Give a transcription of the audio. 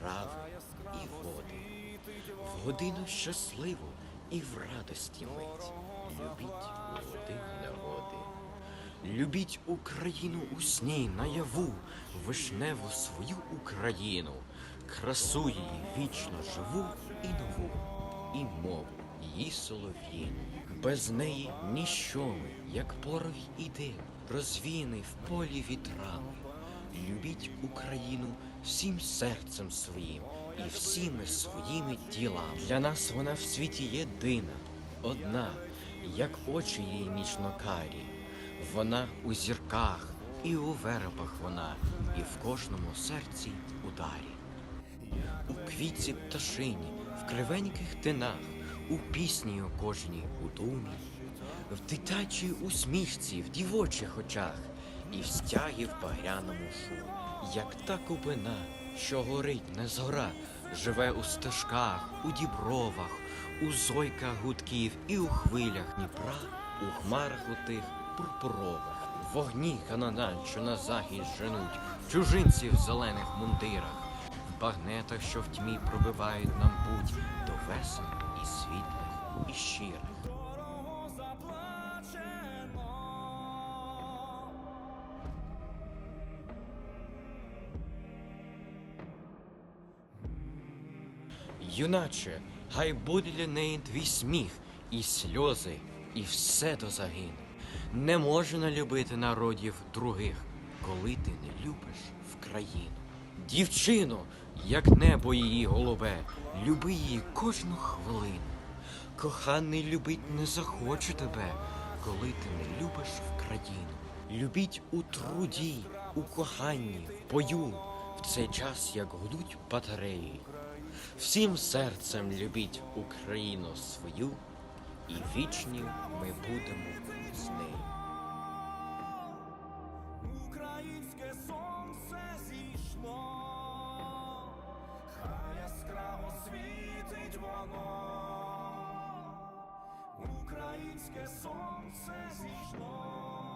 трави і води. В годину щасливу і в радості мить. Любіть у один негоди. Любіть Україну у сні наяву, вишневу свою Україну, красу її вічно живу і нову, і мову її солов'їну. Без неї ніщо ми, як порох іде, розвіяний в полі вітрами. Любіть Україну всім серцем своїм і всіми своїми ділами. Для нас вона в світі єдина, одна, як очі її нічно карі. Вона у зірках і у вербах вона, і в кожному серці ударі. У квітці пташині, в кривеньких тинах, у пісні у кожній у думі, в дитячій усмішці, в дівочих очах, і в стягі в багряному шумі, як та купина, що горить не згора, живе у стежках, у дібровах, у зойках гудків і у хвилях Дніпра, у хмарах у тих пурпурових, вогні канонан, що на захід женуть, чужинці в зелених мундирах, в багнетах, що в тьмі пробивають нам путь до весен і світлих, і щирих. Юначе, хай буде для неї твій сміх, і сльози, і все до загину. Не можна любити народів других, коли ти не любиш в країну. Дівчино, як небо її голубе, люби її кожну хвилину. Коханий любить не захоче тебе, коли ти не любиш в країну. Любіть у труді, у коханні, в бою, в цей час, як гудуть батареї. Всім серцем любіть Україну свою, і вічні ми будемо з нею. Українське сонце зійшло, хай яскраво світить воно, українське сонце зійшло.